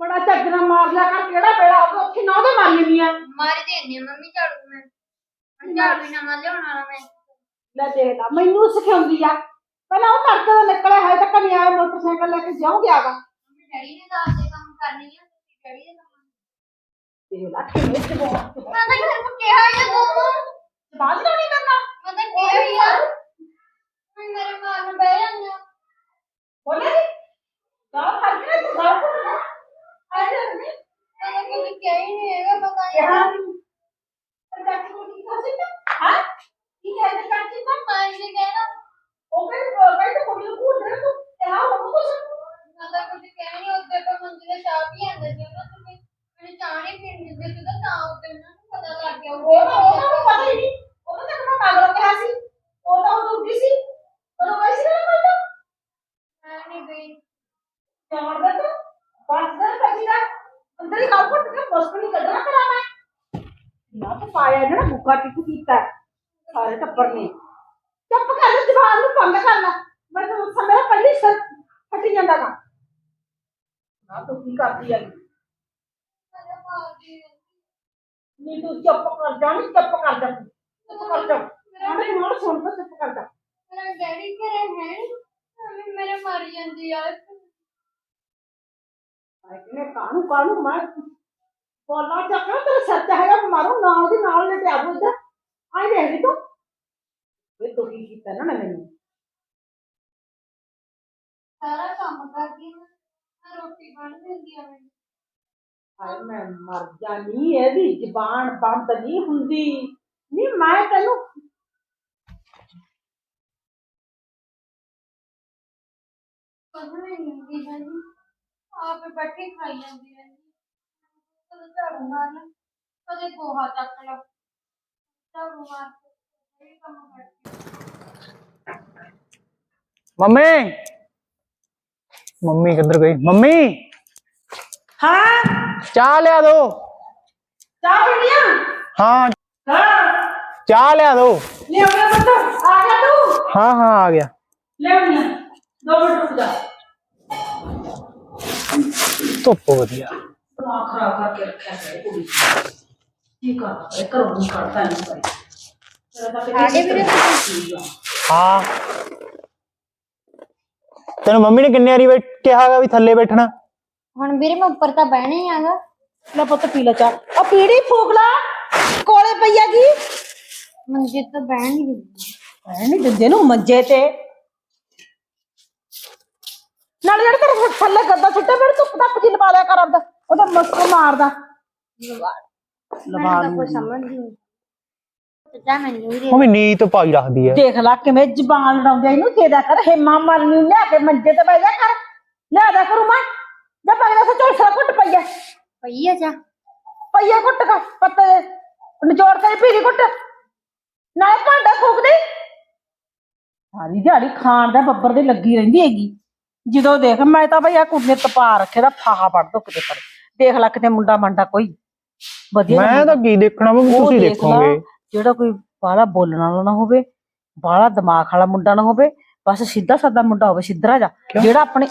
ਬੜਾ ਝੱਜਣਾ ਮਾਰ ਲਿਆ ਕਰ ਕਿਹੜਾ ਹੋ ਗਿਆ ਉੱਥੇ ਨਾ ਉਹਦੇ ਮਾਰੀ ਨਹੀਂ ਆ। ਮਾਰੀ ਦੇਣੀ ਮੰਮੀ ਝਾੜੂ ਮੈਂ। ਹੁਣ ਝਾੜੂ ਹੀ ਨਵਾਂ ਲਿਆਉਣਾ ਨਾ ਮੈਂ। ਲੈ ਦੇਖ ਲਾ ਮੈਨੂੰ ਸਿਖਾਉਂਦੀ ਆ। ਪਹਿਲਾਂ ਉਹ ਤੜਕੇ ਦਾ ਨਿਕਲਿਆ ਹੈ ਤੱਕ ਨਹੀਂ ਆਇਆ ਮੋਟਰਸਾਈਕਲ ਲੈ ਕੇ ਜਾਉਂ ਗਿਆ ਵਾ। ਮੰਮੀ ਡੈਡੀ ਨੇ ਤਾਂ ਆਪਦੇ ਕੰਮ ਕਰਨੇ ਆ ਤੁਸੀਂ ਡੈਡੀ ਦੇ ਕੰਮ। ਦੇਖ ਲਾ ਕਿਵੇਂ ਚ ਬਹੁਤ ਮੈਂ ਤਾਂ ਘਰ ਨੂੰ ਕਿਹਾ ਹੀ ਆ ਤੂੰ। ਬਾਅਦ ਕਿਉਂ ਨਹੀਂ ਕਰਨਾ। ਮੈਂ ਤਾਂ ਕਿਹਾ ਹੀ ਆ। ਮੈਂ ਮੇਰੇ ਮਾਂ ਨੂੰ ਬਹਿ ਜਾਂਦੇ ਬੋਲੇ ਨੀ ਗਾਲ ਫੜ ਕੇ ਤੂੰ ਗਾਲ ਫੜ ਆਏ ਨਹੀਂ ਮੈਂ ਤਾਂ ਕੁਝ ਕਿਹਾ ਹੀ ਨਹੀਂ ਹੈਗਾ ਪਤਾ ਨਹੀਂ ਕਿਹਾ ਨਹੀਂ ਪਰ ਚਾਚੀ ਨੂੰ ਕੀ ਕਹਾ ਸੀ ਹਾਂ ਕੀ ਹੈ ਤੇ ਚਾਚੀ ਤਾਂ ਮੈਂ ਜੀ ਕਹਿਣਾ ਉਹ ਕਹਿੰਦੇ ਕਹਿੰਦੇ ਕੁੜੀ ਨੂੰ ਭੂਲ ਦੇ ਤੂੰ ਕਿਹਾ ਉਹ ਕੁਛ ਮੈਂ ਤਾਂ ਕੁਝ ਕਿਹਾ ਨਹੀਂ ਉੱਤੇ ਪਰ ਮੰਜੀ ਦੇ ਚਾਹ ਪੀ ਆਂਦੇ ਸੀ ਉਹਨਾਂ ਤੋਂ ਵੀ ਮੈਨੂੰ ਚਾਹ ਨਹੀਂ ਪੀਣ ਦਿੰਦੇ ਸੀ ਤਾਂ ਤਾਂ ਉੱਤੇ ਉਹਨਾਂ ਨੂੰ ਪਤਾ ਲੱਗ ਗਿਆ ਉਹ ਤਾਂ ਉਹਨਾਂ ਨੂੰ ਪਤਾ ਹੀ ਨਹੀਂ ਉਹਨਾਂ ਨੇ ਕਿਹੜਾ ਕਾਗਰ ਕਿਹਾ ਸੀ ਉਹ ਤਾਂ ਉਹ ਦੁੱਧੀ ਸੀ ਉਹ ਵੈਸੇ ਨਾ ਕਰਦਾ ਮੈਂ ਨਹੀਂ ਗਈ ਜਾਣਦਾ ਤੂੰ ਬਸ ਦਾ ਬੱਜੀ ਦਾ ਅੰਦਰ ਹੀ ਮੁਸ਼ਕਲ ਹੀ ਕੱਢਣਾ ਕਰਾਂ ਮੈਂ? ਨਾ ਤਾਂ ਪਾਇਆ ਜਿਹੜਾ ਬੁੱਕਾ ਟਿੱਕ ਕੀਤਾ। ਸਾਰੇ ਟੱਬਰ ਨੇ। ਚੁੱਪ ਕਰ ਲੈ ਜਵਾਨ ਨੂੰ ਬੰਦ ਕਰ ਲੈ। ਮੈਨੂੰ ਉਸ ਸਮੇਂ ਪਹਿਲੀ ਸਰ ਫਟ ਜਾਂਦਾ ਗਾ ਨਾ ਤੂੰ ਕੀ ਕਰਦੀ ਮੇਰੇ ਮਾਂ ਦੀ ਨੀ ਤੂੰ ਚੁੱਪ ਕਰ ਜਾ ਨੀ ਚੁੱਪ ਕਰ ਜਾ ਤੂੰ। ਚੁੱਪ ਕਰ ਜਾ। ਮੈਂ ਹੁਣ ਸੁਣ ਕੇ ਚੁੱਪ ਕਰ ਜਾ। ਮੇਰਾ ਡੈਡੀ ਘਰੇ ਹੈ ਨੀ। ਮੰਮੀ ਮੇਰੇ ਮਰ ਜਾਂਦੀ ਆ। ਮੈਂ ਕਿਹਾ ਕਾਹਨੂੰ ਕਾਹਨੂੰ? ਮੈਂ ਬੋਲਣਾ ਚੱਕਣਾ ਤੇਰਾ ਸੱਚ ਹੈਗਾ ਮਾਰੂ ਨਾਲ ਦੀ ਨਾਲ ਲੈ ਕੇ ਆਬੂ ਇੱਧਰ। ਆਈ ਦੇਖ ਲਈ ਤੂੰ। ਇਹ ਤੂੰ ਕੀ ਕੀਤਾ ਨਾ ਮੈਨੂੰ? ਸਾਰਾ ਕੰਮ ਕਰਦੀ ਆ ਮੈਂ ਰੋਟੀ ਬਣ ਦਿੰਦੀ ਆ ਮੈਨੂੰ। ਹਾਏ ਮੈਂ ਮਰ ਜਾਨੀ ਇਹਦੀ ਜ਼ਬਾਨ ਬੰਦ ਨਹੀਂ ਹੁੰਦੀ। ਨਹੀਂ ਮੈਂ ਤੈਨੂੰ ਕਦੋਂ ਨਹੀਂ ਹੁੰਦੀ ਜਾਂਦੀ ਆਪੇ ਬੈਠੇ ਖਾਈ ਜਾਂਦੀ ਰਹਿੰਦੀ ਕਦੇ ਝਾੜੂ ਮਾਰ ਲੈ ਕਦੇ ਗੋਹਾ ਚੱਕ ਲਾ ਝਾੜੂ ਮਾਰ ਕੇ ਇਹ ਕੰਮ ਕਰਦੀ ਮੰਮੀ ਮੰਮੀ ਕਿੱਧਰ ਗਈ ਮੰਮੀ ਹਾਂ ਚਾਹ ਲਿਆ ਦੋ ਚਾਹ ਪੀਣੀਆ ਹਾਂ ਹਾਂ ਚਾਹ ਲਿਆ ਜਾ ਧੁੱਪ ਦਿਮਾਗ ਖਰਾਬ ਕਰਕੇ ਰੱਖਿਆ ਹੈ ਕੁੜੀ। ਕੀ ਕਰਦਾ ਹੈ ਘਰੋਂ ਨਹੀਂ ਕੱਢਦਾ ਨਹੀਂ ਭਾਈ ਤੇਰਾ ਤਾਂ ਕਿਤੇ ਸਾਡੇ ਵੀਰੇ ਹਾਂ। ਤੈਨੂੰ ਮੰਮੀ ਨੇ ਕਿੰਨੇ ਵਾਰੀ ਬੈਠ ਕਿਹਾਗਾ ਵੀ ਥੱਲੇ ਬੈਠਣਾ? ਹੁਣ ਵੀਰੇ ਮੈਂ ਉੱਪਰ ਤਾਂ ਬਹਿਣਾ ਹੀ ਆਗਾ। ਲੈ ਪੁੱਤ ਪੀ ਲੈ ਚਾਹ। ਆ ਪੀੜੀ ਫੂਕ ਲਾ। ਕੋਲੇ ਪਈ ਹੈਗੀ। ਮੰਜੇ ਤਾਂ ਬਹਿਣ ਨਹੀਂ ਦਿੰਦੀ। ਐ ਨਹੀਂ ਦਿੰਦੇ ਨੂੰ ਮੰਜੇ ਤੇ। ਨਾਲ ਜਿਹੜਾ ਤੇਰੇ ਥੱਲੇ ਗੱਦਾ ਸੁੱਟੇ ਮੇਰੇ ਧੁੱਪ ਦਾ ਪਜੀ ਲਵਾ ਲਿਆ ਕਰ ਆਪਦਾ। ਉਹਦਾ ਮਸਕ ਮਾਰਦਾ। ਲਵਾ ਤਾਂ ਕੋਈ ਸਮਝ ਨਹੀਂ ਜਾ ਮੈਨੂੰ ਵੀ ਦੇ ਮੰਮੀ ਨੀਤ ਪਾਈ ਰੱਖਦੀ ਐ ਦੇਖ ਲੈ ਕਿਵੇਂ ਜ਼ਬਾਨ ਲੜਾਉਂਦੇ ਇਹਨੂੰ ਦੇਦਾ ਕਰ ਹੇਮਾ ਮਲਨੀ ਲਿਆ ਕੇ ਮੰਜੇ ਤੇ ਬਹਿ ਜਾ ਕਰ। ਲਿਆ ਦਾ ਕਰੂ ਮੈਂ ਜਾ ਪਗਲਾ ਸੇ ਝੋਲ ਸਾ ਕੁੱਟ ਪਈਆ ਪਈ ਆ ਜਾ। ਪਈਆ ਕੁੱਟ ਕਾ ਪੱਤੇ ਨਿਚੋੜ ਕੇ ਪੀਰੀ ਕੁੱਟ ਨਾਲੇ ਭਾਂਡਾ ਫੂਕ ਦੇ। ਸਾਰੀ ਦਿਹਾੜੀ ਖਾਣ ਦਾ ਬੱਬਰ ਦੇ ਲੱਗੀ ਰਹਿੰਦੀ ਹੈਗੀ। ਜਦੋਂ ਦੇਖ ਮੈਂ ਤਾਂ ਬਈ ਆ ਕੁੜੀ ਨੇ ਤਪਾ ਰੱਖੇ ਦਾ ਫਾਹਾ ਪੜ ਦੋ ਕਿਤੇ ਪਰ। ਦੇਖ ਲੈ ਕਿਤੇ ਮੁੰਡਾ ਮੰਡਾ ਕੋਈ। ਵਧੀਆ ਮੈਂ ਤਾਂ ਕੀ ਦੇਖਣਾ ਉਹ ਤੁਸੀਂ ਦੇਖ ਲਾ, ਦੇਖੋਗੇ ਜਿਹੜਾ ਕੋਈ ਬਾਹਲਾ ਬੋਲਣ ਵਾਲਾ ਨਾ ਹੋਵੇ ਬਾਹਲਾ ਦਿਮਾਗ ਵਾਲਾ ਮੁੰਡਾ ਨਾ ਹੋਵੇ ਬਸ ਸਿੱਧਾ ਸਾਦਾ ਮੁੰਡਾ ਹੋਵੇ ਸਿੱਧਰਾ ਜਾ। ਜਿਹੜਾ ਆਪਣੇ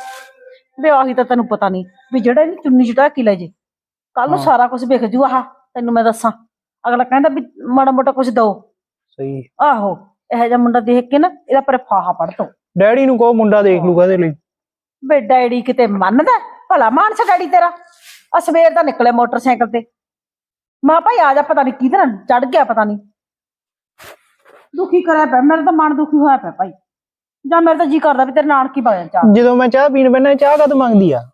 ਵੀ ਆਹੀ ਤਾਂ ਤੈਨੂੰ ਪਤਾ ਨਹੀਂ ਵੀ ਜਿਹੜਾ ਇਹਦੀ ਚੁੰਨੀ ਚੜਾ ਕੀ ਲੈ ਜੇ। ਕੱਲ ਨੂੰ ਹਾਂ। ਸਾਰਾ ਕੁਝ ਵਿਖ ਜੂ ਆਹ ਤੈਨੂੰ ਮੈਂ ਦੱਸਾਂ। ਅਗਲਾ ਕਹਿੰਦਾ ਵੀ ਮਾੜਾ ਮੋਟਾ ਕੁਝ ਦੋ ਸਹੀ। ਆਹੋ ਇਹੋ ਜਿਹਾ ਮੁੰਡਾ ਦੇਖ ਕੇ ਨਾ ਇਹਦਾ ਪਰ ਫਾਹਾ ਪੜ ਦੋ ਡੈਡੀ ਨੂੰ ਕਹੋ ਮੁੰਡਾ ਦੇਖ ਲੂਗਾ ਇਹਦੇ ਲਈ। ਵੇ ਡੈਡੀ ਕਿਤੇ ਮੰਨਦਾ ਭਲਾ ਮਾਨਸ ਡੈਡੀ ਤੇਰਾ। ਆ ਸਵੇਰ ਦਾ ਨਿਕਲੇ ਮੋਟਰਸਾਈਕਲ ਤੇ। ਮੈਂ ਭਾਈ ਆ ਜਾ ਪਤਾ ਨਹੀਂ ਨਾਲ ਚੜ ਗਿਆ ਪਤਾ ਨਹੀਂ ਦੁਖੀ ਕਰਿਆ ਪਿਆ ਮੇਰਾ ਤਾਂ ਮਨ ਦੁਖੀ ਹੋਇਆ ਪਿਆ ਭਾਈ। ਜਾਂ ਮੇਰਾ ਤਾਂ ਜੀ ਕਰਦਾ ਵੀ ਤੇਰੇ ਨਾਲ ਕੀ ਬਾਇਆ ਚਾਹ। ਜਦੋਂ ਮੈਂ ਚਾਹ ਪੀਣ ਬੈਣਾ ਚਾਹ ਕਦ ਮੰਗਦੀ ਆ?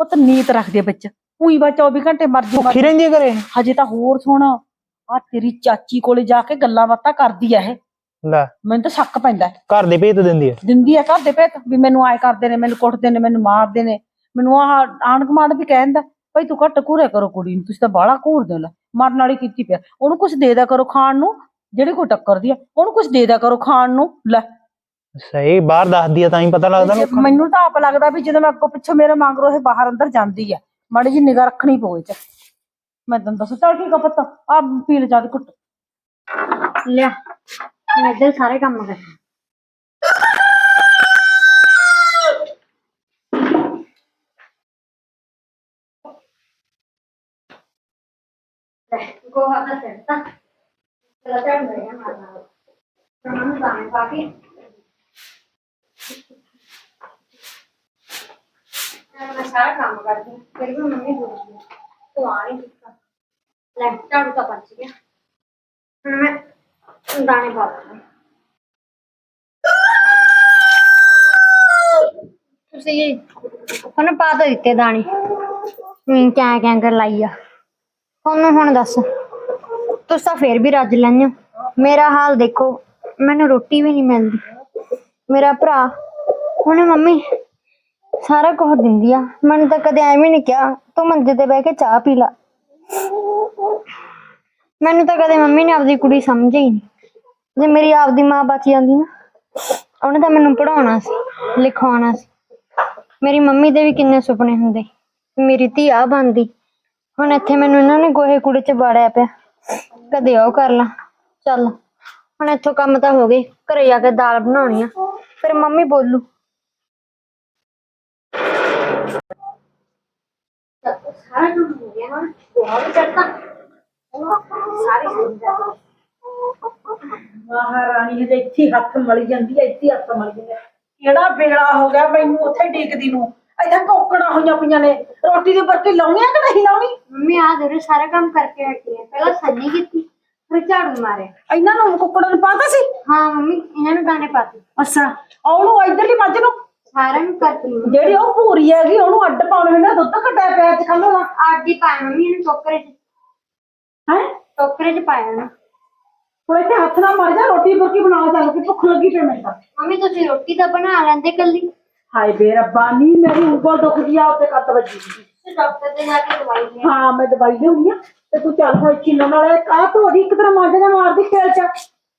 ਉਹ ਤਾਂ ਨੀਤ ਰੱਖਦੇ ਵਿੱਚ। ਉਹੀ ਬਾ 24 ਘੰਟੇ ਮਰਜ਼ੀ ਭੁੱਖੀ ਰਹਿੰਦੀ ਆ ਘਰੇ? ਹਜੇ ਤਾਂ ਹੋਰ ਸੁਣ ਆ ਤੇਰੀ ਚਾਚੀ ਕੋਲੇ ਜਾ ਕੇ ਗੱਲਾਂ ਬਾਤਾਂ ਕਰਦੀ ਆ ਇਹ। ਲੈ। ਮੈਨੂੰ ਤਾਂ ਸ਼ੱਕ ਪੈਂਦਾ। ਹੈ। ਘਰ ਦੇ ਭੇਤ ਦਿੰਦੀ ਆ। ਦਿੰਦੀ ਆ ਘਰ ਦੇ ਭੇਤ ਵੀ ਮੈਨੂੰ ਆਏ ਕਰਦੇ ਨੇ ਮੈਨੂੰ ਕੁੱਟਦੇ ਨੇ ਮੈਨੂੰ ਮਾਰਦੇ ਨੇ। ਮੈਨੂੰ ਆਹ ਆਣ ਕਮਾਂਡ ਵੀ ਕਹਿੰਦਾ ਭਾਈ ਤੂੰ ਘੱਟ ਘੂਰੇ ਕਰੋ ਕੁੜੀ ਨੂੰ ਤੁਸੀਂ ਤਾਂ ਬਾਹਲਾ ਘੂਰਦੇ ਹੋ ਲੈ ਮਰਨ ਵਾਲੀ ਕੀਤੀ ਪਿਆ ਉਹਨੂੰ ਕੁਝ ਦੇ ਦਿਆ ਕਰੋ ਖਾਣ ਨੂੰ ਜਿਹੜੀ ਕੋਈ ਟੱਕਰਦੀ ਆ ਉਹਨੂੰ ਕੁਝ ਦੇ ਦਿਆ ਕਰੋ ਖਾਣ ਨੂੰ ਲੈ। ਸਹੀ ਬਾਹਰ ਦੱਸਦੀ ਆ ਤਾਂ ਹੀ ਪਤਾ ਲੱਗਦਾ ਲੋਕਾਂ ਨੂੰ। ਮੈਨੂੰ ਤਾਂ ਆਪ ਲੱਗਦਾ ਵੀ ਜਦੋਂ ਮੈਂ ਅੱਗੋਂ ਪਿੱਛੋਂ ਮੇਰੇ ਮੰਗਰੋ ਇਹ ਬਾਹਰ ਅੰਦਰ ਜਾਂਦੀ ਆ ਮਾੜੀ ਜੀ ਨਿਗਾਹ ਰੱਖਣੀ ਪਵੇ ਚ। ਮੈਂ ਤੈਨੂੰ ਦੱਸਾਂ ਚੱਲ ਠੀਕ ਆ ਪੁੱਤ ਆ ਪੀ ਲੈ ਜਾ ਕੇ ਘੁੱਟ। ਲਿਆ ਮੈਂ ਇੱਧਰ ਸਾਰੇ ਕੰਮ ਕਰ ਗੋਹਾ ਦਾ ਸੱਟਾ ਚਲਾ ਝਾੜੂ ਮਾਰਿਆ ਮਾਰਨਾ ਹੁਣ ਉਹਨੂੰ ਦਾਣੇ ਪਾ ਮੈਂ ਸਾਰਾ ਕੰਮ ਕਰਦੀ ਹਾਂ। ਫਿਰ ਵੀ ਮੰਮੀ ਬੋਲਦੀ ਹੈ, ਤੂੰ ਆ ਨਹੀਂ ਦਿੱਤਾ ਲੈ ਝਾੜੂ ਤਾਂ ਪੱਜ ਗਿਆ ਹੁਣ ਮੈਂ ਦਾਣੇ ਪਾ ਦਾਂ ਤੁਸੀਂ ਉਹਨੇ ਪਾ ਤਾਂ ਦਿੱਤੇ ਦਾਣੇ। ਹੂੰ ਕਿਆ ਕਿਆ ਕਰ ਲਾਈ ਆ। ਉਹਨੂੰ ਹੁਣ ਦੱਸ। ਤੁਸੀਂ ਤਾਂ ਫੇਰ ਵੀ ਰੱਜ ਲੈਂਦੇ ਹੋ ਮੇਰਾ ਹਾਲ ਦੇਖੋ, ਮੈਨੂੰ ਰੋਟੀ ਵੀ ਨਹੀਂ ਮਿਲਦੀ। ਮੇਰਾ ਭਰਾ, ਉਹਨੇ ਮੰਮੀ ਸਾਰਾ ਕੁਝ ਦਿੰਦੀ ਆ। ਮੈਨੂੰ ਤਾਂ ਕਦੇ ਐਵੇਂ ਨਹੀਂ ਕਿਹਾ, ਤੂੰ ਮੰਜੇ ਤੇ ਬਹਿ ਕੇ ਚਾਹ ਪੀ ਲਾ। ਮੈਨੂੰ ਤਾਂ ਕਦੇ ਮੰਮੀ ਨੇ ਆਪਦੀ ਕੁੜੀ ਸਮਝੀ ਹੀ ਨਹੀਂ। ਜੇ ਮੇਰੀ ਆਪਦੀ ਮਾਂ ਬਚ ਜਾਂਦੀ ਨਾ, ਉਹਨੇ ਤਾਂ ਮੈਨੂੰ ਪੜਾਉਣਾ ਸੀ ਲਿਖਾਉਣਾ ਸੀ। ਮੇਰੀ ਮੰਮੀ ਦੇ ਵੀ ਕਿੰਨੇ ਸੁਪਨੇ ਹੁੰਦੇ। ਮੇਰੀ ਧੀ ਆ ਬਣਦੀ। ਹੁਣ ਇੱਥੇ ਮੈਨੂੰ ਇਹਨਾਂ ਨੇ ਗੋਹੇ ਕੂੜੇ ਚ ਬਾੜਿਆ ਪਿਆ। ਕਦੇ ਉਹ ਕਰ ਲਾਂ। ਚੱਲ, ਹੁਣ ਇੱਥੋਂ ਕੰਮ ਤਾਂ ਹੋ ਗਏ। ਘਰੇ ਜਾ ਕੇ ਦਾਲ ਬਣਾਉਣੀ ਆ। ਫਿਰ ਮੰਮੀ ਬੋਲੂ। ਸਾਰਾ ਕੰਮ ਹੋ ਗਿਆ ਹੁਣ ਗੋਹਾ ਵੀ ਚੜਤਾ ਸਾਰੀ ਸਮਝਾ ਮਹਾਰਾਣੀ, ਹਜੇ ਇੱਥੇ ਹੀ ਹੱਥ ਮਲੀ ਜਾਂਦੀ ਹੈ ਇੱਥੇ ਹੀ ਹੱਥ ਮਲੀ ਜਾਂਦੀ ਹੈ ਕਿਹੜਾ ਵੇਲਾ ਹੋ ਗਿਆ ਮੈਨੂੰ ਉੱਥੇ ਡੇਕਦੀ ਨੂੰ। ਇੱਥੇ ਕੋਕੜਾਂ ਹੋਈਆਂ ਪਈਆਂ ਨੇ। ਰੋਟੀ ਦੀ ਬਰਕੀ ਲਾਉਣੀ ਆ ਕਿ ਨਹੀਂ ਲਾਉਣੀ? ਮੰਮੀ ਆ ਦੇ ਸਾਰਾ ਕੰਮ ਕਰਕੇ ਹਟੀ ਹੈ ਪਹਿਲਾਂ ਸੰਨੀ ਕੀਤੀ ਫਿਰ ਝਾੜੂ ਮਾਰਿਆ। ਇਹਨਾਂ ਨੂੰ ਕੁੱਕੜਾਂ ਨੂੰ ਪਾਤਾ ਸੀ? ਹਾਂ ਮੰਮੀ ਇਹਨਾਂ ਨੂੰ ਦਾਣੇ ਪਾਤੇ। ਅੱਛਾ ਉਹਨੂੰ ਇਧਰਲੀ ਮੱਝ ਨੂੰ? ਸਾਰਿਆਂ ਨੂੰ ਕਰਤੀ ਮੰਮੀ। ਜਿਹੜੀ ਉਹ ਭੂਰੀ ਹੈਗੀ ਉਹਨੂੰ ਅੱਡ ਪਾਉਣੇ ਨੇ ਦੁੱਧ ਘਟਿਆ ਪਿਆ ਅੱਜ ਕੱਲ ਦਾ ਆਡੀ ਪਾਇਆ ਮੰਮੀ ਇਹਨੂੰ ਟੋਕਰੇ 'ਚ। ਹੈ? ਟੋਕਰੇ 'ਚ ਪਾਇਆ ਨਾ। ਹੁਣ ਇੱਥੇ ਹੱਥ ਨਾਲ ਮਰ ਜਾ ਰੋਟੀ ਬੁਰਕੀ ਬਣਾ ਚੱਲ ਕੇ ਭੁੱਖ ਲੱਗੀ ਪਈ ਮੈਨੂੰ ਤਾਂ। ਮੰਮੀ ਤੁਸੀਂ ਰੋਟੀ ਤਾਂ ਬਣਾ ਲੈਂਦੇ ਕੱਲੀ ਹਾਏ ਬੇ ਰੱਬਾ ਨੀ ਮੇਰੀ ਉਂਗਲ ਦੁਖਦੀ ਆ ਉੱਤੇ ਕੱਤ ਵੱਜੀ ਦੀ ਤੇ ਡਾਕਟਰ ਦੇ ਜਾ ਕੇ ਦਵਾਈ ਲੈ ਹਾਂ ਮੈਂ ਦਵਾਈ ਲਿਆਉਣੀ ਆ ਤੇ ਤੂੰ ਚੱਲ ਹੋਈ ਚੀਨੋ ਨਾਲ ਇਹ ਕਾਹ ਧੋਦੀ ਇੱਕ ਤਰ੍ਹਾਂ ਮਾਂਜੇ ਦਾ ਮਾਰਦੀ ਖੇਲ ਚ।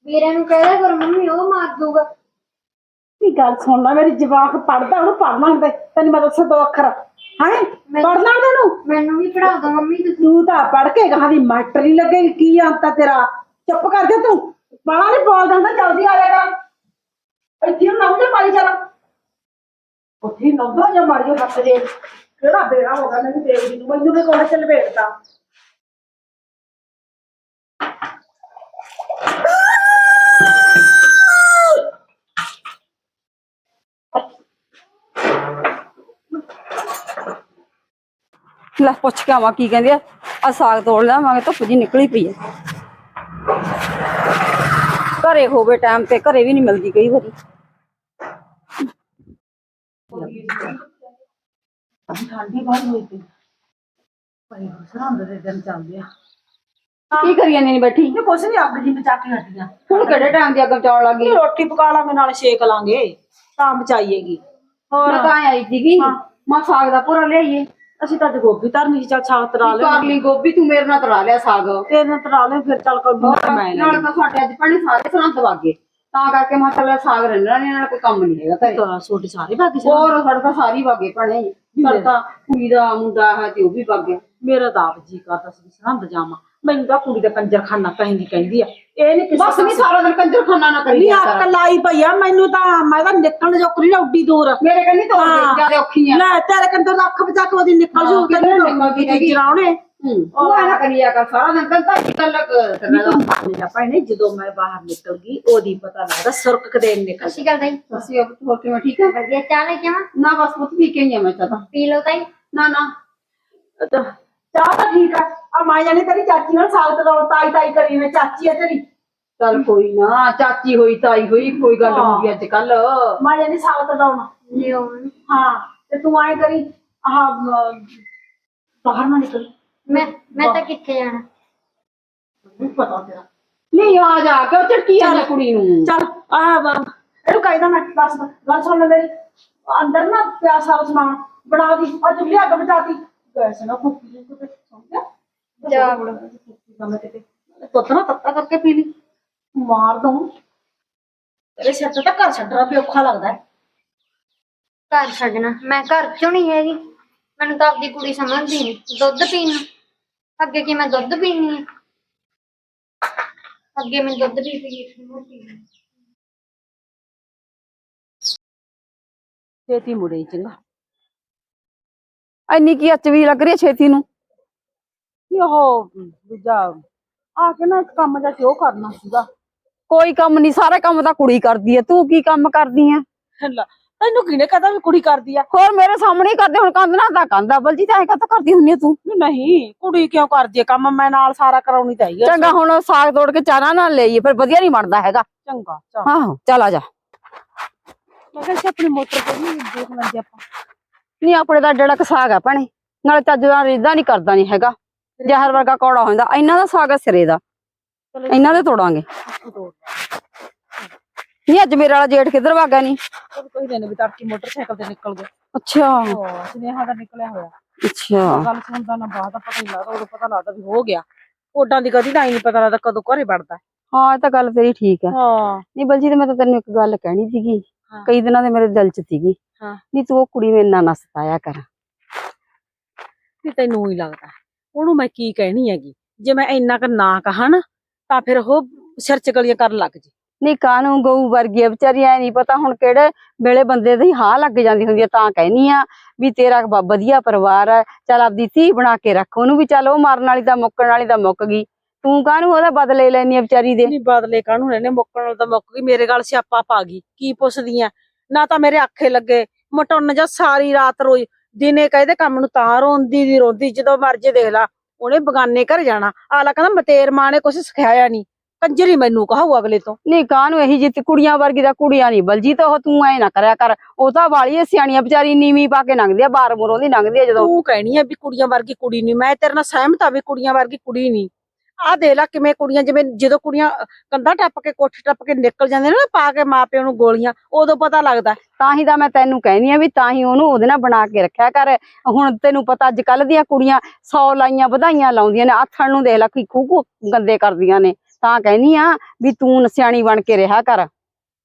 ਵੀਰੇ ਨੂੰ ਕਹਿਆ ਕਰ ਮੰਮੀ ਉਹ ਮਾਰ ਦੂਗਾ ਕੀ ਗੱਲ ਸੁਣ ਲੈ ਮੇਰੀ ਜਵਾਕ ਪੜਦਾ ਉਹਨੂੰ ਪੜਨਾ ਦੇ ਤੈਨੂੰ ਮੈਂ ਦੱਸਾਂ ਦੋ ਅੱਖਰ। ਹੈ? ਪੜਨਾ ਦੇ ਨੂੰ ਮੈਨੂੰ ਵੀ ਪੜਾ ਦੋ ਮੰਮੀ ਤੁਸੀਂ। ਤੂੰ ਤਾਂ ਪੜ ਕੇ ਗਾਂ ਦੀ ਮਾਸਟਰ ਹੀ ਲੱਗੇਗੀ ਕੀ ਅੰਤਾ ਤੇਰਾ? ਚੁੱਪ ਕਰ ਜਾ ਤੂੰ। ਬਾਲਾ ਨਹੀਂ ਬੋਲਦਾ ਹੁੰਦਾ ਜਲਦੀ ਆ ਜਾ ਕਰ। ਇੱਥੇ ਨੂੰ ਨੌਂਦੇ ਮਾਰੀ ਚੱਲ। ਉੱਥੇ ਨੌਂਦਾ ਜਾਂ ਮਾਰੀ ਹੱਥ ਦੇ ਕਿਹੜਾ ਬੇੜਾ ਹੋ ਗਿਆ ਮੈਨੂੰ ਦੇਖਦੀ ਨੂੰ ਮੈਨੂੰ ਵੀ ਕੋਲ ਚੱਲ ਭੇੜਦਾ ਲੈ ਪੁੱਛ ਕੇ ਆਵਾਂ ਕੀ ਕਹਿੰਦੇ ਆ। ਆ ਸਾਗ ਤੋੜ ਲਿਆਵਾਂਗੇ, ਧੁੱਪ ਜੀ ਨਿਕਲੀ ਪਈ ਹੈ ਘਰੇ ਹੋਵੇ ਟਾਈਮ ਤੇ ਘਰੇ ਵੀ ਨਹੀਂ ਮਿਲਦੀ ਕਈ ਵਾਰੀ। ਠੰਡੀ ਬਹੁਤ ਹੋਈ ਪਈ ਭਾਈ ਸਰਹੰਦ ਦੇ ਦਿਨ ਚੱਲਦੇ ਆ। ਕੀ ਕਰੀ ਜਾਂਦੀ ਨਹੀਂ ਬੈਠੀ? ਇਹ ਕੁਛ ਨਹੀਂ ਅੱਗ ਜੀ ਬਚਾ ਕੇ ਹਟੀਆਂ ਹੁਣ ਕਿਹੜੇ ਟਾਈਮ ਦੀ ਅੱਗ ਚਾਉਣ ਲੱਗੀ? ਰੋਟੀ ਪਕਾ ਲਾਂਗੇ ਨਾਲ ਛੇਕ ਲਾਂਗੇ ਤਾਂ ਬਚਾਈਏਗੀ ਹੋਰ? ਮੈਂ ਤਾਂ ਆਈ ਸੀਗੀ। ਮੈਂ ਸਾਗ ਦਾ ਪੂਰਾ ਲਿਆਈਏ। ਅਸੀਂ ਤਾਂ ਅੱਜ ਗੋਭੀ ਧਰਨੀ ਸੀ ਚੱਲ ਛਾਲ ਤਰਾ ਲੈ ਕਰ ਲਈ ਗੋਭੀ? ਤੂੰ ਮੇਰੇ ਨਾਲ ਤਰਾ ਲਿਆ ਸਾਗ। ਤੇ ਨਾ ਤਰਾ ਲੈ ਫਿਰ ਚੱਲ ਕਰ ਮੈਂ ਨਾਲ ਤਾਂ ਸਾਡੇ ਅੱਜ ਭੈਣੇ ਸਾਰੇ ਸਰਹੰਦ ਵਾਗੇ। ਤਾਂ ਕਰਕੇ ਮੈਂ ਚੱਲ ਸਾਗ ਰਹਿਣਾ ਨਹੀਂ ਨਾਲ ਕੋਈ ਕੰਮ ਨਹੀਂ ਹੈਗਾ ਘਰੇ। ਤਾਂ ਛੋਟੇ ਸਾਰੇ ਸੀ ਹੋਰ ਸਾਡੇ ਤਾਂ ਸਾਰੀ ਵਾਗੇ ਭੈਣੇ। ਸਾਡੇ ਤਾਂ ਕੁੜੀ ਦਾ ਮੁੰਡਾ ਹੈ ਤੇ ਉਹ ਵੀ ਵਾਗੇ ਮੇਰਾ ਤਾਂ ਆਪ ਜੀ ਕਰਦਾ ਸੀ ਸਰਹੰਦ ਜਾਵਾਂ। ਮੈਨੂੰ ਤਾਂ ਕੁੜੀ ਦਾ ਕੰਜਰ ਖਾਨਾ ਕਹਿੰਦੀ ਕਹਿੰਦੀ ਆ। ਇਹ ਨਹੀਂ ਕਿਸੇ ਬਸ ਨਹੀਂ ਸਾਰਾ ਦਿਨ ਕੰਜਰ ਖਾਨਾ ਨਾ ਕਰੀ ਨਹੀਂ ਅੱਕ ਲਾਈ ਪਈ ਆ ਮੈਨੂੰ ਤਾਂ ਮੈਂ ਤਾਂ ਨਿਕਲਣ ਜੋਕਰੀ ਨਾ ਉੱਡੀ ਦੂਰ। ਮੇਰੇ ਕੰਨੀ ਦੇ ਹਾਂ। ਜ਼ਿਆਦਾ ਔਖੀ ਆ ਲੈ ਤੇਰੇ ਕੰਦਰ ਲੱਖ ਬਚਾ ਕੇ ਉਹਦੀ ਨਿਕਲ ਜੂ ਤੈਨੂੰ? ਚਰਾਉਣੇ। ਉਹ ਐਨਾ ਕਰੀਆ ਕਰ ਸਾਰਾ ਦਿਨ ਤਾਂ ਤਾਂ ਗੱਲ ਕਰਨਾ ਮੇਰਾ ਭੈਣੇ ਜਦੋਂ ਮੈਂ ਬਾਹਰ ਨਿਕਲ ਗਈ ਉਹਦੀ ਪਤਾ ਲੱਗਦਾ ਸੁਰਕ ਕਦੇ ਨਿਕਲ ਸਤਿ ਸ਼੍ਰੀ ਅਕਾਲ ਤਾਈ। ਅਸੀਂ ਹੋਰ ਕਿਵੇਂ ਠੀਕ ਹੈ? ਵਧੀਆ ਚਾਹ ਲੈ ਕੇ ਆਵਾਂ ਨਾ ਬਸ ਪੁੱਤ ਪੀ ਕੇ ਹੀ ਆ ਮੈਂ ਤਾਂ। ਪੀ ਲਓ ਤਾਈ। ਨਾ ਨਾ। ਅੱਛਾ, ਚਾਹ ਤਾਂ ਠੀਕ ਆ। ਆ ਮਾਂ ਜਾਨੀ ਤੇਰੀ ਚਾਚੀ ਨਾਲ ਸਾਗ ਤਰਾਉ ਤਾਈ ਤਾਈ ਕਰੀ ਨੇ ਚਾਚੀ ਆ ਤੇਰੀ। ਚੱਲ ਕੋਈ ਨਾ ਚਾਚੀ ਹੋਈ ਤਾਈ ਹੋਈ ਕੋਈ ਗੱਲ ਹਾਂ। ਹੁੰਦੀ ਅੱਜ ਕੱਲ ਮਾਂ ਸਾਗ ਤਰਾਉਣਾ ਲਿਓ ਮੰਮੀ। ਹਾਂ ਤੇ ਤੂੰ ਐ ਕਰੀ ਆਹ ਮ, ਬਾਹਰ ਨਾ ਨਿਕਲ। ਮੈਂ ਮੈਂ ਤਾਂ ਕਿੱਥੇ ਜਾਣਾ? ਮੈਨੂੰ ਪਤਾ ਤੇਰਾ। ਨਹੀਂ ਆ ਜਾ ਕੇ ਝਟਕੀ ਆ ਕੁੜੀ ਨੂੰ? ਚੱਲ ਆਹ ਵਾ- ਇਹਨੂੰ ਕਹਿੰਦਾ ਮੈਂ ਦੱਸ ਗੱਲ ਸੁਣ ਲੈ ਮੇਰੀ। ਅੰਦਰ ਨਾ ਪਿਆ ਸਾਰਾ ਸਮਾਨ ਬਣਾ ਦੀ। ਆ ਚੁੱਲ੍ਹੇ ਅੱਗ ਬਚਾਤੀ ਗੈਸ ਨਾ ਫੁੱਕੀ ਜੀ ਤੇ ਸੁਣ ਗਿਆ ਜਾ। ਪੁੱਤ ਨਾ ਤੱਤਾ ਕਰਕੇ ਪੀ ਲਈ। ਮਾਰ ਦੂੰ ਤੇਰੇ ਸਿਰ ਤੇ ਤਾਂ ਘਰ ਛੱਡਣਾ ਵੀ ਔਖਾ ਲੱਗਦਾ ਘਰ ਛੱਡਣਾ। ਮੈਂ ਘਰ ਚੋਂ ਨਹੀਂ ਹੈਗੀ? ਮੈਨੂੰ ਤਾਂ ਆਪਦੀ ਕੁੜੀ ਸਮਝਦੀ ਨਹੀਂ ਦੁੱਧ ਪੀਣ ਨੂੰ। ਅੱਗੇ ਕੀ ਮੈਂ ਦੁੱਧ ਪੀਣੀ ਹੈ ਅੱਗੇ ਮੈਂ ਦੁੱਧ ਪੀ ਪੀ ਕੇ ਮੋਟੀ ਹੋਈ। ਛੇਤੀ ਮੁੜੇ ਚੰਗਾ। ਐਨੀ ਕੀ ਅੱਚ ਵੀ ਲੱਗ ਰਹੀ ਹੈ ਛੇਤੀ ਨੂੰ? ਕੀ ਉਹ ਦੂਜਾ ਆ ਕੇ ਨਾ ਇੱਕ ਕੰਮ ਜਿਹਾ ਸੀ ਉਹ ਕਰਨਾ ਸੀਗਾ। ਕੋਈ ਕੰਮ ਨਹੀਂ ਸਾਰਾ ਕੰਮ ਤਾਂ ਕੁੜੀ ਕਰਦੀ ਐ ਤੂੰ ਕੀ ਕੰਮ ਕਰਦੀ ਐ ਲੈ, ਤੈਨੂੰ ਕਿਹਨੇ ਕਹਦਾ ਵੀ ਕੁੜੀ ਕਰਦੀ ਆ? ਹੋਰ ਮੇਰੇ ਸਾਹਮਣੇ ਹੀ ਕਰਦੇ ਹੁਣ ਕੰਧ ਨਾਲ ਤਾਂ ਕੰਧ ਆ ਬਲਜੀ ਤਾਂ ਐ ਕਾ ਕਰਦੀ ਹੁੰਨੀ ਆ ਤੂੰ? ਵੀ ਨਹੀਂ ਕੁੜੀ ਕਿਉਂ ਕਰਦੀ ਆ? ਕੰਮ ਮੈਂ ਨਾਲ ਸਾਰਾ ਕਰਾਉਣੀ ਤਾਂ ਹੈਗੀ ਆ। ਚੰਗਾ ਹੁਣ ਸਾਗ ਤੋੜ ਕੇ ਚਾਰਾ ਨਾਲ ਲਈਏ ਫਿਰ ਵਧੀਆ ਨਹੀਂ ਬਣਦਾ ਹੈਗਾ। ਚੰਗਾ ਚਲ। ਆਹੋ ਚੱਲ ਆ ਜਾ। ਮੈਂ ਕਿਹਾ ਸੀ ਆਪਣੀ ਮੋਟਰ ਤੇ ਵੀ ਦੇਖ ਲੈਂਦੇ ਆਪਾਂ। ਨਹੀਂ ਆਪਣੇ ਦਾ ਜਿਹੜਾ ਸਾਗ ਆ ਭੈਣੇ। ਨਾਲੇ ਚੱਜ ਦਾ ਰਿੱਧਾ ਨਹੀਂ ਕਰਦਾ ਨਹੀਂ ਹੈਗਾ। ਜ਼ਹਿਰ ਵਰਗਾ ਕੌੜਾ ਹੋ ਜਾਂਦਾ ਇਹਨਾਂ ਦਾ ਸਾਗ ਆ ਸਿਰੇ ਦਾ। ਚਲੋ ਇਹਨਾਂ ਦੇ ਤੋੜਾਂਗੇ। ਤੋੜ ਨਹੀਂ ਅੱਜ ਮੇਰੇ ਵਾਲਾ ਜੇਠ ਕਿੱਧਰ ਵਾਗਾ ਨਹੀਂ ਕੋਈ ਦਿਨ ਵੀ ਤੜਕੀ ਮੋਟਰਸਾਈਕਲ ਤੇ ਨਿਕਲ ਗਏ ਅੱਛਾ। ਹਾਂ ਸੁਨੇਹਾ ਦਾ ਨਿਕਲਿਆ ਹੋਇਆ। ਅੱਛਾ। ਗੱਲ ਸੁਣਦਾ ਨਾ ਬਾਅਦ ਦਾ ਪਤਾ ਨਹੀਂ ਲੱਗਦਾ ਉਦੋਂ ਪਤਾ ਲੱਗਦਾ ਵੀ ਹੋ ਗਿਆ। ਓਡਾਂ ਦੀ ਕਦੀ ਤਾਂ ਹੀ ਨਹੀਂ ਪਤਾ ਲੱਗਦਾ ਕਦੋਂ ਘਰੇ ਵੜਦਾ ਹਾਂ। ਇਹ ਤਾਂ ਗੱਲ ਤੇਰੀ ਠੀਕ ਆ ਹਾਂ। ਨਹੀਂ ਬਲਜੀਤ ਮੈਂ ਤਾਂ ਤੈਨੂੰ ਇੱਕ ਗੱਲ ਕਹਿਣੀ ਸੀਗੀ। ਕਈ ਦਿਨਾਂ ਦੇ ਮੇਰੇ ਦਿਲ 'ਚ ਸੀਗੀ। ਹਾਂ। ਨਹੀਂ ਤੂੰ ਉਹ ਕੁੜੀ ਨੂੰ ਇੰਨਾ ਨਾ ਸਤਾਇਆ ਕਰ। ਵੀ ਤੈਨੂੰ ਹੀ ਲੱਗਦਾ। ਉਹਨੂੰ ਮੈਂ ਕੀ ਕਹਿਣੀ ਹੈਗੀ? ਜੇ ਮੈਂ ਇੰਨਾ ਕੁ ਨਾ ਕਹਾਂ ਨਾ ਤਾਂ ਫਿਰ ਉਹ ਸਿਰ ਚ ਗਲੀਆਂ ਕਰਨ ਲੱਗ ਜੇ। ਨਹੀਂ ਕਾਨੂੰ ਗਊ ਵਰਗੀ ਆ, ਵਿਚਾਰੀ ਐ ਨਹੀਂ ਪਤਾ ਹੁਣ ਕਿਹੜੇ ਵੇਲੇ ਬੰਦੇ ਦੀ ਹਾਂ ਲੱਗ ਜਾਂਦੀ ਹੁੰਦੀ ਆ, ਤਾਂ ਕਹਿਨੀ ਆ ਵੀ ਤੇਰਾ ਬ- ਵਧੀਆ ਪਰਿਵਾਰ ਆ, ਚੱਲ ਆਪਦੀ ਧੀ ਬਣਾ ਕੇ ਰੱਖ, ਉਹਨੂੰ ਵੀ ਚੱਲ ਉਹ ਮਰਨ ਵਾਲੀ ਦਾ ਮੁੱਕਣ ਵਾਲੀ ਦਾ ਮੁੱਕ ਗਈ। ਤੂੰ ਕਾਹਨੂੰ ਉਹਦਾ ਬਦਲੇ ਲੈਣੀ ਆ ਵਿਚਾਰੀ ਦੇ? ਨਹੀਂ ਬਦਲੇ ਕਾਹਨੂੰ ਰਹਿਣੇ ਮੁੱਕਣ ਨਾਲ ਤਾਂ ਮੁੱਕ ਗਈ, ਮੇਰੇ ਗੱਲ ਸਿਆਪਾ ਪਾ ਗਈ, ਕੀ ਪੁੱਛਦੀ ਆ? ਨਾ ਤਾਂ ਮੇਰੇ ਆਖੇ ਲੱਗੇ, ਮਟਨ ਜਾਂ ਸਾਰੀ ਰਾਤ ਰੋਈ, ਦਿਨੇ ਕਹਿੰਦੇ ਕੰਮ ਨੂੰ ਤਾਂ ਰੋਂਦੀ ਦੀ ਰੋਂਦੀ, ਜਦੋਂ ਮਰਜ਼ੀ ਦੇਖ ਲਾ, ਉਹਨੇ ਬਗਾਨੇ ਘਰ ਜਾਣਾ ਆਲਾ ਕਹਿੰਦਾ ਮਤੇਰ ਮਾਂ ਨੇ ਕੁਛ ਸਿਖਾਇਆ ਨਹੀਂ ਕੰਜਰੀ ਮੈਨੂੰ ਕਹਾਊ ਅਗਲੇ ਤੋਂ। ਨਹੀਂ ਕਾਹਨੂੰ ਇਹੀ ਜਿੱਤ ਕੁੜੀਆਂ ਵਰਗੀ ਦਾ ਕੁੜੀਆਂ ਨਹੀਂ ਬਲਜੀਤ ਉਹ ਤੂੰ ਐ ਨਾ ਕਰਿਆ ਕਰ। ਉਹ ਤਾਂ ਵਾਲੀ ਸਿਆਣੀਆਂ ਵਿਚਾਰੀ ਨੀਵੀਂ ਪਾ ਕੇ ਲੰਘਦੀ ਆ ਬਾਰ ਮੂਰੋਂ ਦੀ ਲੰਘਦੀ ਆ ਜਦੋਂ। ਤੂੰ ਕਹਿਣੀ ਆ ਵੀ ਕੁੜੀਆਂ ਵਰਗੀ ਕੁੜੀ ਨਹੀਂ ਮੈਂ ਤੇਰੇ ਨਾਲ ਸਹਿਮਤ ਆ ਵੀ ਕੁੜੀਆਂ ਵਰਗੀ ਕੁੜੀ ਨਹੀਂ ਆਹ ਦੇਖ ਲੈ ਕਿਵੇਂ ਕੁੜੀਆਂ ਜਿਵੇਂ ਜਦੋਂ ਕੁੜੀਆਂ ਕੰਧਾਂ ਟੱਪ ਕੇ ਕੋਠੇ ਟੱਪ ਕੇ ਨਿਕਲ ਜਾਂਦੀਆਂ ਨੇ ਨਾ ਪਾ ਕੇ ਮਾਪਿਆਂ ਨੂੰ ਗੋਲੀਆਂ ਉਦੋਂ ਪਤਾ ਲੱਗਦਾ। ਤਾਂ ਹੀ ਤਾਂ ਮੈਂ ਤੈਨੂੰ ਕਹਿਨੀ ਆ ਵੀ ਤਾਂ ਹੀ ਉਹਨੂੰ ਉਹਦੇ ਨਾਲ ਬਣਾ ਕੇ ਰੱਖਿਆ ਕਰ। ਹੁਣ ਤੈਨੂੰ ਪਤਾ ਅੱਜ ਕੱਲ ਦੀਆਂ ਕੁੜੀਆਂ 100 ਲਾਈਆਂ ਵਧਾਈਆਂ ਲਾਉਂਦੀਆਂ ਨੇ ਆਥਣ ਨੂੰ ਦੇਖ ਲੈ ਕੀ ਖੂ ਖੂ ਗੰਦੇ ਕਰਦੀਆਂ ਨੇ। ਤਾਂ ਕਹਿਨੀ ਆ ਵੀ ਤੂੰ ਸਿਆਣੀ ਬਣ ਕੇ ਰਿਹਾ ਕਰ।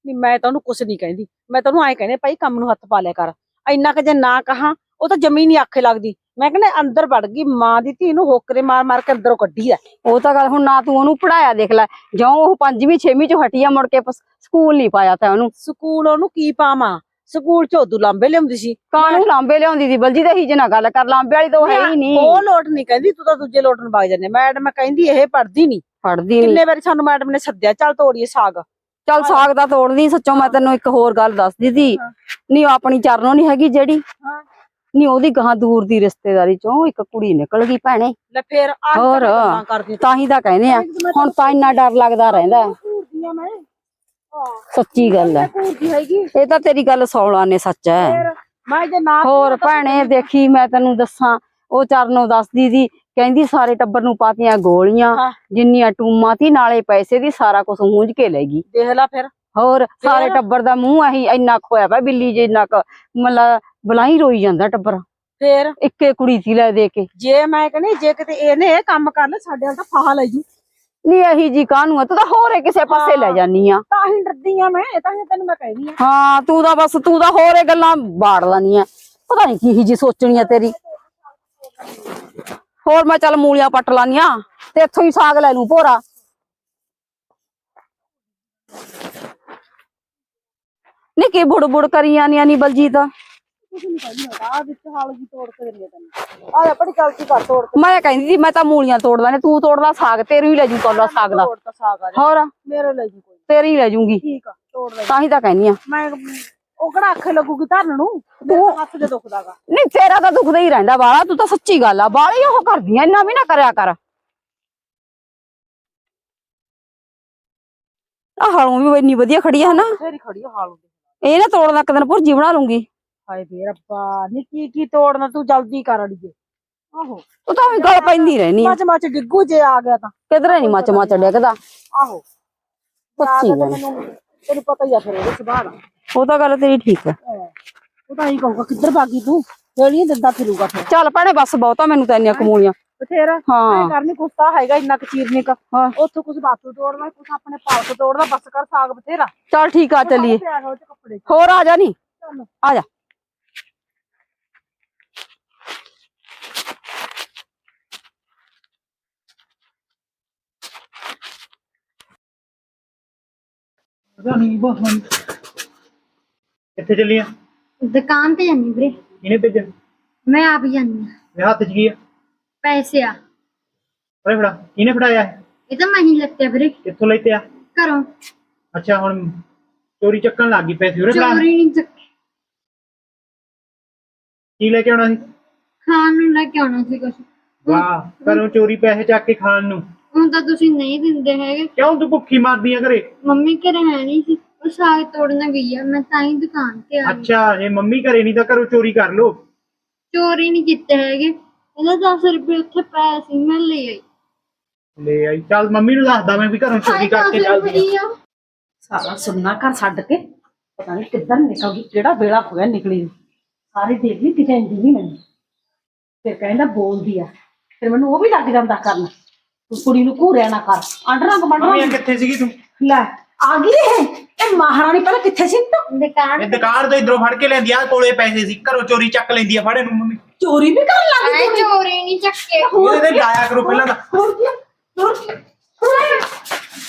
ਨਹੀਂ ਮੈਂ ਤਾਂ ਉਹਨੂੰ ਕੁਛ ਨਹੀਂ ਕਹਿੰਦੀ। ਮੈਂ ਤਾਂ ਉਹਨੂੰ ਐਂ ਕਹਿੰਦੇ ਭਾਈ ਕੰਮ ਨੂੰ ਹੱਥ ਪਾ ਲਿਆ ਕਰ। ਇੰਨਾ ਕਿ ਜੇ ਨਾ ਕਹਾ ਉਹ ਤਾਂ ਜਮੀ ਨਹੀਂ ਆਖੇ ਲੱਗਦੀ। ਮੈਂ ਕਹਿੰਦੇ ਅੰਦਰ ਵੜ ਗਈ ਮਾਂ ਦੀ ਧੀ ਨੂੰ ਹੋਕਰੇ ਮਾਰ ਮਾਰ ਕੇ ਅੰਦਰੋਂ ਕੱਢੀ ਆ। ਉਹ ਤਾਂ ਗੱਲ ਹੁਣ ਨਾ ਤੂੰ ਉਹਨੂੰ ਪੜਾਇਆ ਦੇਖ ਲੈ ਜਿਉਂ ਉਹ ਪੰਜਵੀਂ ਛੇਵੀਂ ਚ ਹਟੀ ਆ ਮੁੜ ਕੇ ਸਕੂਲ ਨਹੀਂ ਪਾਇਆ ਤਾਂ ਉਹਨੂੰ। ਸਕੂਲ ਉਹਨੂੰ ਕੀ ਪਾਵਾਂ? ਸਕੂਲ ਚ ਉਦੋਂ ਲਾਂਬੇ ਲਿਆਉਂਦੀ ਸੀ। ਕਾਹਨੂੰ ਲਾਂਬੇ ਲਿਆਉਂਦੀ ਦੀ ਬਲਜੀ ਤੇ ਹੀ ਨਾ ਗੱਲ ਕਰ ਲਾਂਬੇ ਵਾਲੀ ਤਾਂ ਉਹ ਹੈ ਹੀ ਨਹੀਂ। ਉਹ ਲੋਟ ਨਹੀਂ ਕਹਿੰਦੀ ਤੂੰ ਤਾਂ ਦੂਜੇ ਲੋਟ ਨੂੰ ਵਗ ਜਾਂਦੇ ਮੈਡਮ ਕਹਿੰਦੀ ਇਹ ਪੜਦੀ ਨਹੀਂ। ਪੜਦੀ ਨਹੀਂ। ਕਿੰਨੇ ਵਾਰੀ ਸਾਨੂੰ ਮੈਡਮ ਨੇ ਸੱਦਿਆ ਚੱਲ ਤੋੜੀਏ ਸਾਗ। ਚੱਲ ਸਾਗ ਦਾ ਤੋੜਦੀ ਸੱਚੋਂ ਮੈਂ ਤੈਨੂੰ ਇੱਕ ਹੋਰ ਗੱਲ ਦੱਸਦੀ ਸੀ। ਨਹੀਂ ਉਹ ਆਪਣੀ ਚਰਨੋਂ ਨਹੀਂ ਹੈਗੀ ਜਿਹੜੀ। ਨਹੀਂ ਉਹਦੀ ਗਾਂ ਦੂਰ ਦੀ ਰਿਸ਼ਤੇਦਾਰੀ ਚੋਂ ਇੱਕ ਕੁੜੀ ਨਿਕਲ ਗਈ ਭੈਣੇ। ਲੈ ਫੇਰ ਹੋਰ। ਤਾਂ ਹੀ ਤਾਂ ਕਹਿੰਦੇ ਆ ਹੁਣ ਤਾਂ ਇੰਨਾ ਡਰ ਲੱਗਦਾ ਰਹਿੰਦਾ। ਸੱਚੀ ਗੱਲ ਹੈ। ਘੂਰਦੀ ਹੈਗੀ। ਇਹ ਤਾਂ ਤੇਰੀ ਗੱਲ ਸੌਲਾ ਨੇ ਸੱਚ ਹੈ। ਮੈਂ ਜੇ ਨਾ ਹੋਰ ਭੈਣੇ ਦੇਖੀ ਮੈਂ ਤੈਨੂੰ ਦੱਸਾਂ ਉਹ ਚਰਨੋਂ ਦੱਸਦੀ ਸੀ ਕਹਿੰਦੀ ਸਾਰੇ ਟੱਬਰ ਨੂੰ ਪਾਤੀਆਂ ਗੋਲੀਆਂ। ਜਿੰਨੀਆਂ ਟੂਮਾਂ ਸੀ ਨਾਲੇ ਪੈਸੇ ਦੀ ਸਾਰਾ ਕੁਝ ਹੂੰਝ ਕੇ ਲੈ ਗਈ। ਦੇਖ ਲੈ ਫਿਰ। ਹੋਰ ਸਾਰੇ? ਟੱਬਰ ਦਾ ਮੂੰਹ ਆਹੀ ਇੰਨਾ ਖੋਇਆ ਪਿਆ ਬਿੱਲੀ ਜਿੰਨਾ ਕ ਮਤਲਬ ਬਲਾਈ ਰੋਈ ਜਾਂਦਾ ਟੱਬਰ। ਫੇਰ? ਇੱਕੇ ਕੁੜੀ ਸੀ ਲੈ ਦੇ ਕੇ। ਜੇ ਮੈਂ ਕਹਿੰਦੀ ਜੇ ਕਿਤੇ ਇਹਨੇ ਇਹ ਕੰਮ ਕਰ ਲਿਆ ਸਾਡੇ ਨਾਲ ਤਾਂ ਫਾਹਾ ਲੈ ਜੂ। ਨਹੀਂ ਇਹੀ ਜੀ ਕਾਹਨੂੰ ਆ ਤੂੰ ਤਾਂ ਹੋਰੇ ਕਿਸੇ ਪਾਸੇ ਲੈ ਹਾਂ। ਜਾਨੀ ਆ। ਤਾਂ ਹੀ ਡਰਦੀ ਆ ਮੈਂ ਤਾਂ ਹੀ ਤੈਨੂੰ ਮੈਂ ਕਹਿੰਦੀ ਆ। ਹਾਂ ਤੂੰ ਤਾਂ ਬਸ ਤੂੰ ਤਾਂ ਹੋਰੇ ਗੱਲਾਂ ਬਾੜ ਲੈਨੀ ਆ। ਪਤਾ ਨਹੀਂ ਕੀ ਜੀ ਸੋਚਣੀ ਆ ਤੇਰੀ। ਹੋਰ ਮੈਂ ਚੱਲ ਮੂਲੀਆਂ ਪੱਟ ਲਾਨੀ ਆ ਤੇ ਇੱਥੋਂ ਹੀ ਸਾਗ ਲੈ ਲੂੰ ਭੋਰਾ। ਨੀ ਕੀ ਬੁੜ ਬੁੜ ਕਰੀ ਜਾਨੀਆਂ ਨੀ ਬਲਜੀਤ? ਕੁਝ ਨਹੀਂ ਕਹਿੰਦੀ ਆ ਵਿੱਚ ਹਾਲ ਜੀ ਤੋੜ ਕੇ ਦਿੰਦੀ ਆ ਤੈਨੂੰ ਆ ਆਪਣੀ ਗਲਤੀ ਕਰ ਤੋੜ ਕੇ ਮੈਂ ਕਹਿੰਦੀ ਸੀ ਮੈਂ ਤਾਂ ਮੂਲੀਆਂ ਤੋੜ ਲੈਣੇ ਤੂੰ ਤੋੜ ਲਾ ਸਾਗ ਤੇਰੀ ਹੀ ਲੈ ਜੂ ਕੋਲਾ ਸਾਗ ਦਾ ਤੋੜ ਤਾਂ ਸਾਗ ਆ ਜਾ ਹੋਰ? ਮੇਰੇ ਲੈ ਜੀ ਕੋਈ। ਤੇਰੀ ਹੀ ਲੈ ਜੂੰਗੀ। ਠੀਕ ਆ ਤੋੜ ਲੈ ਤਾਂ ਹੀ ਤਾਂ ਕਹਿੰਦੀ ਆ। ਮੈਂ ਉਹ ਕਿਹੜਾ ਅੱਖ ਲੱਗੂਗੀ ਧਰਨ ਨੂੰ? ਮੇਰੇ ਤਾਂ ਹੱਥ ਦੇ ਦੁਖਦਾਗਾ ਨਹੀਂ ਤੇਰਾ ਤਾਂ ਦੁਖਦਾ ਹੀ ਰਹਿੰਦਾ ਬਾਲਾ ਤੂੰ ਤਾਂ ਸੱਚੀ ਗੱਲ ਆ ਬਾਲੀ ਉਹ ਕਰਦੀਆਂ ਇੰਨਾ ਵੀ ਨਾ ਕਰਿਆ ਕਰ। ਆ ਹਾਲੋਂ ਵੀ ਇੰਨੀ ਵਧੀਆ ਖੜੀ ਆ ਹਨਾ? ਫੇਰ ਖੜੀ ਆ ਹਾਲ ਉਹਦੇ ਇਹ ਨਾ ਤੋੜਨਾ ਇੱਕ ਦਿਨ ਭੁਰਜੀ ਬਣਾ ਲੂੰਗੀ। ਹਾਏ ਵੇ ਰੱਬਾ ਨੀ ਕੀ ਕੀ ਤੋੜਨਾ ਤੂੰ ਜਲਦੀ ਕਰ ਅੜੀਏ। ਆਹੋ। ਉਹ ਤਾਂ ਵੀ ਗਲ ਪੈਂਦੀ ਰਹਿਣੀ ਮੱਚ ਮੱਚ ਡਿੱਗੂ ਜੇ ਆ ਗਿਆ ਤਾਂ। ਕਿਧਰੇ ਨਹੀਂ ਮੱਚ ਮੱਚ ਡਿੱਗਦਾ? ਆਹੋ। ਸੱਚੀ ਗੱਲ। ਤੈਨੂੰ ਪਤਾ ਹੀ ਆ ਫਿਰ ਇਹਦੇ ਸੁਭਾਅ ਦਾ। ਉਹ ਤਾਂ ਗੱਲ ਤੇਰੀ ਠੀਕ ਹਾਂ। ਉਹ ਤਾਂ ਹੀ ਕਹੂਗਾ ਕਿੱਧਰ ਭਾਗੀ ਤੂੰ? ਜਿਹੜੀ ਦਿੰਦਾ ਫਿਰੂਗਾ ਫਿਰ। ਚੱਲ ਭੈਣੇ ਬਸ ਬਹੁਤਾ ਮੈਨੂੰ ਤਾਂ ਇੰਨੀਆਂ ਕਮੂਲੀਆਂ। ਬਥੇਰਾ। ਹਾਂ। ਕਰਨੀ ਕੁਸਤਾ ਹੈਗਾ ਇੰਨਾ ਕੁ ਚੀਰਨੇ ਕਾ ਹਾਂ। ਉੱਥੋਂ ਕੁਝ ਬਾਤੂ ਤੋੜਨਾ ਕੁਝ ਆਪਣੇ ਪਾਲਕ ਤੋੜਨਾ ਬਸ ਕਰ ਸਾਗ ਬਥੇਰਾ। ਚੱਲ ਠੀਕ ਆ ਚੱਲੀਏ। ਹੋਰ ਆ ਜਾ ਨੀ। ਚੱਲ। ਆ ਜਾ। ਨਹੀਂ ਬਸ ਕਿੱਥੇ ਚੱਲੀ ਆ? ਦੁਕਾਨ ਤੇ ਜਾਨੀ ਵੀਰੇ। ਇਹਨੇ ਭੇਜਿਆ? ਮੈਂ ਆਪ ਹੀ ਜਾਨੀ ਆ। ਮੇਰੇ ਹੱਥ 'ਚ ਕੀ ਆ? ਪੈਸੇ ਆ। ਫੜੇ ਫੜਾ। ਇਹਨੇ ਫੜਾਇਆ ਹੈ? ਇਹ ਤਾਂ ਮੈਂ ਹੀ ਲੱਤੇ ਵੀਰੇ। ਕਿੱਥੋਂ ਲੈਤੇ ਆ? ਘਰੋਂ। ਅੱਛਾ ਹੁਣ ਚੋਰੀ ਚੱਕਣ ਲੱਗ ਗਈ ਪੈਸੇ ਉਰੇ ਫੜਾ ਚੋਰੀ ਨਹੀਂ ਚੱਕ ਕੀ ਲੈ ਕੇ ਆਉਣਾ ਸੀ? ਖਾਣ ਨੂੰ ਲੈ ਕੇ ਆਉਣਾ ਸੀ ਕੁਛ। ਵਾਹ ਘਰੋਂ ਚੋਰੀ ਪੈਸੇ ਚੱਕ ਕੇ ਖਾਣ ਨੂੰ। ਹੁਣ ਤਾਂ ਤੁਸੀਂ ਨਹੀਂ ਦਿੰਦੇ ਹੈਗੇ। ਕਿਉਂ ਤੂੰ ਭੁੱਖੀ ਮਰਦੀ ਆ ਘਰੇ? ਮੰਮੀ ਘਰੇ ਹੈ ਨਹੀਂ ਸੀ। ਉਹ ਸਾਗ ਤੋੜਨ ਗਈ ਆ ਮੈਂ ਤਾਂ ਹੀ ਦੁਕਾਨ ਤੇ ਆ ਗਈ। ਅੱਛਾ ਜੇ ਮੰਮੀ ਘਰੇ ਨਹੀਂ ਤਾਂ ਘਰੋਂ ਚੋਰੀ ਕਰ ਲੋ ਚੋਰੀ ਨਹੀਂ ਕੀਤੇ ਹੈਗੇ। ਇਹਦਾ 10 ਰੁਪਏ ਉੱਥੇ ਪਏ ਸੀ ਮੈਂ ਲੈ ਆਈ। ਲੈ ਆਈ। ਚੱਲ ਮੰਮੀ ਨੂੰ ਦੱਸਦਾ ਮੈਂ ਵੀ ਘਰੋਂ ਚੋਰੀ ਕਰਕੇ ਚੱਲਦੀ ਆ। ਸਾਰਾ ਸੁਣਨਾ ਘਰ ਛੱਡ ਕੇ ਪਤਾ ਨਹੀਂ ਕਿੱਧਰ ਨਿਕਲ ਗਈ ਕਿਹੜਾ ਵੇਲਾ ਹੋਇਆ ਨਿਕਲੀ ਨੂੰ। ਸਾਰੇ ਦੇਖ ਲਈ ਕਿਤੇ ਇੰਦੀ ਨਹੀਂ ਮੈਨੂੰ। ਫਿਰ ਕਹਿੰਦਾ ਬੋਲਦੀ ਆ। ਫਿਰ ਮੈਨੂੰ ਉਹ ਵੀ ਲੱਗ ਜਾਂਦਾ ਕਰਨ। ਤੂੰ ਕੁੜੀ ਨੂੰ ਘੂਰਿਆ ਨਾ ਕਰ ਆਂਡਰਾਂ ਮੰਮੀ ਕਮੰਡਰਾਂ ਕਿੱਥੇ ਸੀਗੀ ਤੂੰ ਲੈ ਆ ਗਈ ਇਹ ਇਹ ਮਹਾਰਾਣੀ ਪਹਿਲਾਂ ਕਿੱਥੇ ਸੀ ਤੂੰ ਦੁਕਾਨ ਇਹ ਦੁਕਾਨ ਤੋਂ ਇਧਰੋਂ ਫੜ ਕੇ ਲੈਂਦੀ ਆ ਕੋਲੇ ਪੈਸੇ ਸੀ ਘਰੋਂ ਚੋਰੀ ਚੱਕ ਲੈਂਦੀ ਆ ਫੜੇ ਨੂੰ ਮੰਮੀ ਚੋਰੀ ਵੀ ਕਰਨ ਲੱਗ ਗਈ ਮੈਂ ਚੋਰੀ ਨਹੀਂ ਚੱਕੇ ਇਹਦੇ ਤੇ ਲਾਇਆ ਕਰੋ ਪਹਿਲਾਂ ਤਾਂ ਹੋਰ ਕੀ ਹੋਰ ਕੀ ਹੋਰ ਕੀ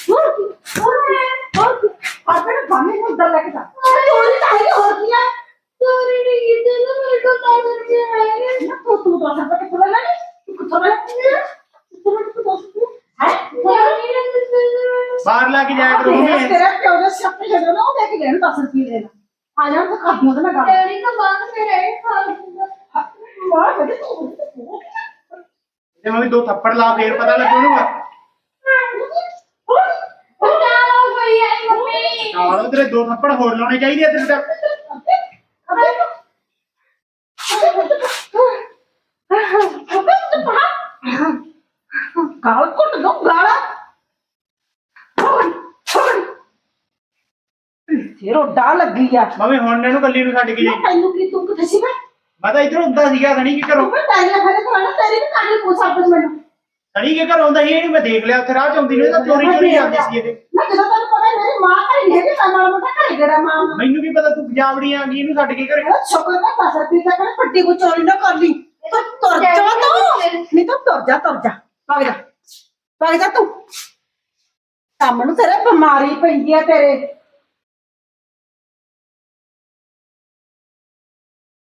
ਹੋਰ ਕੀ ਹੋਰ ਕੀ ਹੋਰ ਕੀ ਆਪਣੇ ਬਾਣੇ ਨੂੰ ਉੱਧਰ ਲੈ ਕੇ ਜਾ ਚੋਰੀ ਤਾਂ ਹੈ ਹੋਰ ਕੀ ਹੈ ਚੋਰੀ ਨਹੀਂ ਕੀਤੇ ਨਾ ਮੇਰੇ ਕੋਲ 10 ਰੁਪਏ ਹੈਗੇ ਨਾ ਤੂੰ ਤੂੰ ਲੈ ਲੈਣੀ ਤੂੰ ਕਿੱਥੋਂ ਲੈ ਬਾਹਰ ਲਾ ਕੇ ਜਾਇਆ ਕਰੋ ਮੰਮੀ ਤੇਰਾ ਪਿਓ ਦੇ ਤੇ ਛੱਡੋ ਨਾ ਉਹ ਦੇ ਕੇ ਗਏ 10 ਰੁਪਏ ਦੇ ਨਾ ਆ ਜਾ ਤੂੰ ਕਰਦੀ ਉਹਦੇ ਨਾਲ ਗੱਲ ਡੈਡੀ ਤਾਂ ਬਾਅਦ ਮੇਰੇ ਇਹ ਖਾ ਲੂੰਗਾ ਮਾਂ ਬੜੇ ਤੂੰ ਤੂੰ ਮੰਮੀ ਦੋ ਥੱਪੜ ਲਾ ਫੇਰ ਪਤਾ ਲੱਗੂ ਮੰਮੀ ਨਾਲ ਤੇਰੇ ਦੋ ਥੱਪੜ ਹੋਰ ਲਾਉਣੇ ਚਾਹੀਦੇ ਆ ਤੈਨੂੰ ਤਾਂ ਗਾਲ ਕੁੱਟ ਦੋ ਗਾਲ। ਫੇਰ ਉਹ ਡਾ ਲੱਗੀ ਆ। ਮੰਮੀ ਹੁਣ ਇਹਨੂੰ ਕੱਲੀ ਨੂੰ ਛੱਡ ਕੇ ਮੈਂ ਜਾਈ। ਤੈਨੂੰ ਕੀ ਤੂੰ ਕਿੱਥੇ ਸੀ ਮੈਂ? ਮੈਂ ਤਾਂ ਇਧਰ ਹੁੰਦਾ ਸੀਗਾ ਸਣੀ ਕੇ ਘਰੋਂ? ਤੂੰ ਮੈਂ ਤੈਨੂੰ ਫਰੇ ਤੋਂ ਨਾ ਤੇਰੀ ਵੀ ਕਾਹਲੀ ਪੁੱਛ ਆਪਸ ਮੈਨੂੰ। ਸਣੀ ਕੇ ਘਰੋਂ ਹੁੰਦਾ ਸੀ ਇਹਨੂੰ ਮੈਂ ਦੇਖ ਲਿਆ ਉੱਥੇ ਰਾਹ ਚ ਆਉਂਦੀ ਨੂੰ ਇਹ ਤਾਂ ਚੋਰੀ ਚੋਰੀ ਜਾਂਦੀ ਸੀ ਇਹਦੇ। ਮੈਂ ਜਦੋਂ ਤੈਨੂੰ ਪਤਾ ਮੇਰੀ ਮਾਂ ਘਰੇ ਨਹੀਂ ਹੈਗੀ ਮੈਂ ਮਾੜਾ ਮੋਟਾ ਘਰੇ ਗੜਾ ਮਾਂ ਨੂੰ ਮੈਨੂੰ ਕੀ ਪਤਾ ਤੂੰ ਪੰਜਾਬੜੀ ਆ ਗਈ ਇਹਨੂੰ ਛੱਡ ਕੇ ਘਰੇ? ਮੇਰਾ ਸ਼ੁਕਰ ਹੈ ਦਸ ਰੁਪਏ ਦਾ ਕਹਿੰਦਾ ਫੱਟੀ ਕੋ ਚੋਰੀ ਨਾ ਕਰ ਲਈ। ਤੂੰ ਤੁਰ ਜਾ ਤੂੰ। ਨਹੀਂ ਤਾਂ ਤੁਰ ਜਾ ਤੁਰ ਜਾ। ਭਗ ਜਾ ਭਗ ਜਾ ਤੂੰ। ਕੰਮ ਨੂੰ ਤੇਰੇ ਬਿਮਾਰੀ ਪੈਂਦੀ ਆ ਤੇਰੇ।